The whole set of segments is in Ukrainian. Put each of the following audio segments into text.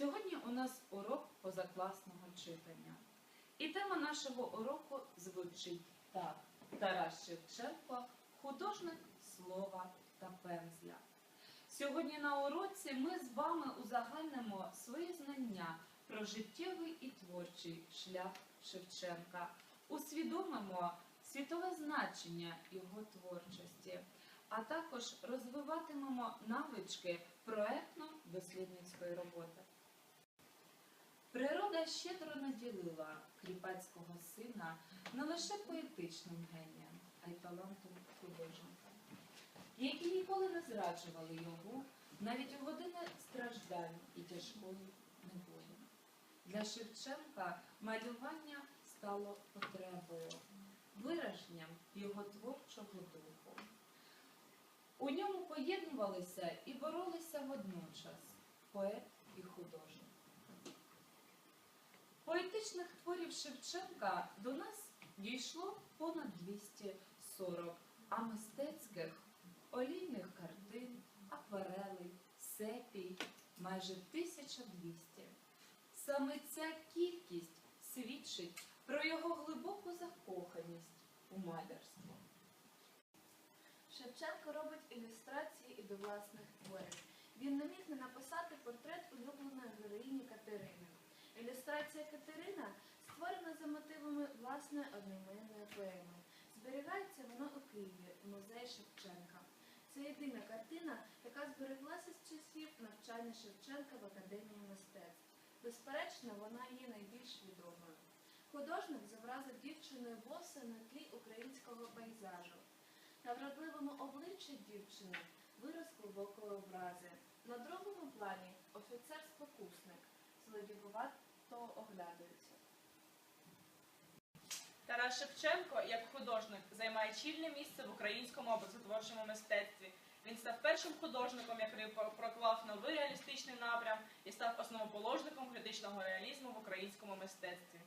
Сьогодні у нас урок позакласного читання. І тема нашого уроку звучить так: Тарас Шевченко, художник слова та пензля. Сьогодні на уроці ми з вами узагальнимо свої знання про життєвий і творчий шлях Шевченка, усвідомимо світове значення його творчості, а також розвиватимемо навички проектно-дослідницької роботи. Природа щедро наділила кріпацького сина не лише поетичним генієм, а й талантом художника, які ніколи не зраджували його навіть у години страждань і тяжкої неволі. Для Шевченка малювання стало потребою, вираженням його творчого духу. У ньому поєднувалися і боролися водночас поет і художник. Поетичних творів Шевченка до нас дійшло понад 240, а мистецьких олійних картин, акварелей, сепій майже 1200. Саме ця кількість свідчить про його глибоку закоханість у малярство. Шевченко робить ілюстрації і до власних творів. Він не міг не написати портрет улюбленої героїні Катерини. Ілюстрація Катерина створена за мотивами власної одноіменної поеми. Зберігається вона у Києві в музеї Шевченка. Це єдина картина, яка збереглася з часів навчання Шевченка в Академії мистецтв. Безперечно, вона є найбільш відомою. Художник зобразив дівчиною боса на тлі українського пейзажу. На вродливому обличчі дівчини вираз глибокої образи. На другому плані офіцер-спокусник злодігувато оглядується. Тарас Шевченко, як художник, займає чільне місце в українському образотворчому мистецтві. Він став першим художником, який проклав новий реалістичний напрям і став основоположником політичного реалізму в українському мистецтві.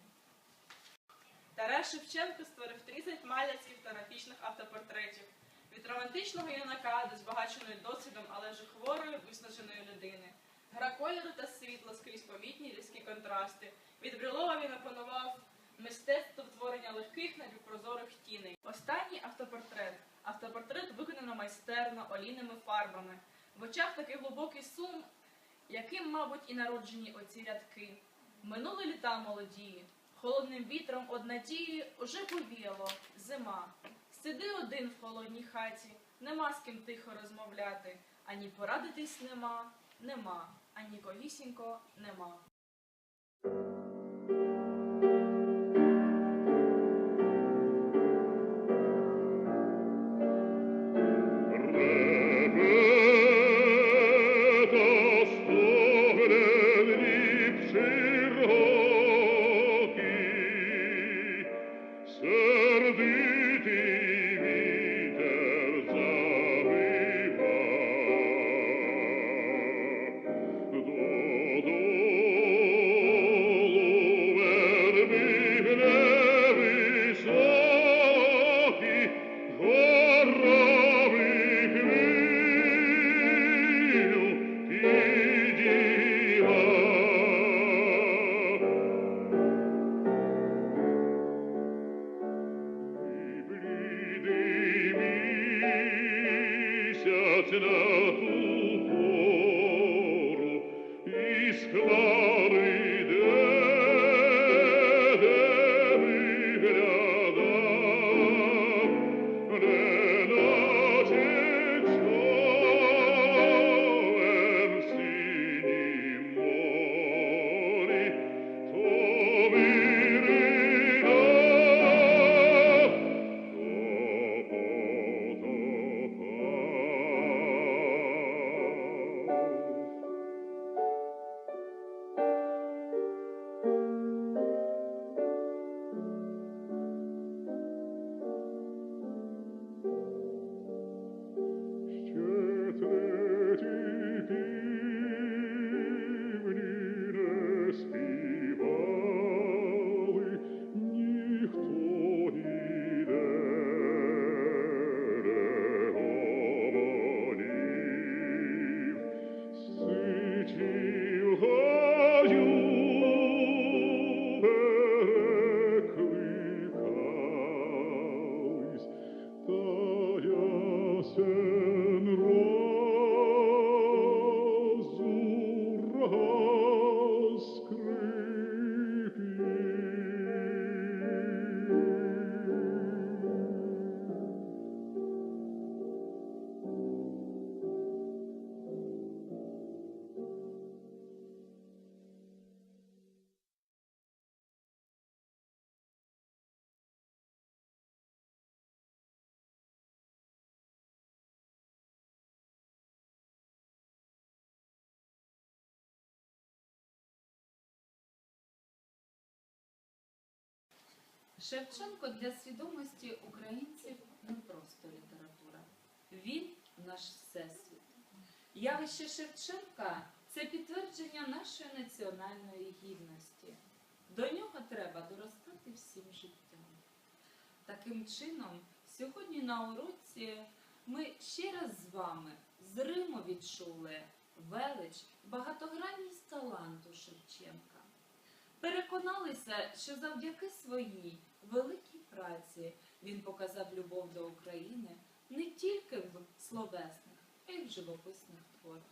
Тарас Шевченко створив 30 малярських та графічних автопортретів від романтичного юнака до збагаченої досвідом, але вже хворої, виснаженої людини. Гра кольору та світла скрізь помітні різкі контрасти. Від Брюлова він опанував мистецтво творення легких напівпрозорих тіней. Останній автопортрет. Автопортрет виконано майстерно олійними фарбами. В очах такий глибокий сум, яким, мабуть, і народжені оці рядки. Минули літа молодії, холодним вітром од надії уже повіяло зима. Сиди один в холодній хаті, нема з ким тихо розмовляти, ані порадитись нема, нема, ані когісінько нема. Lord. Шевченко для свідомості українців не просто література. Він наш всесвіт. Явище Шевченка це підтвердження нашої національної гідності. До нього треба доростати всім життям. Таким чином, сьогодні на уроці ми ще раз з вами зримо відчули велич, багатогранність таланту Шевченка. Переконалися, що завдяки своїй великій праці він показав любов до України не тільки в словесних, а й в живописних творах.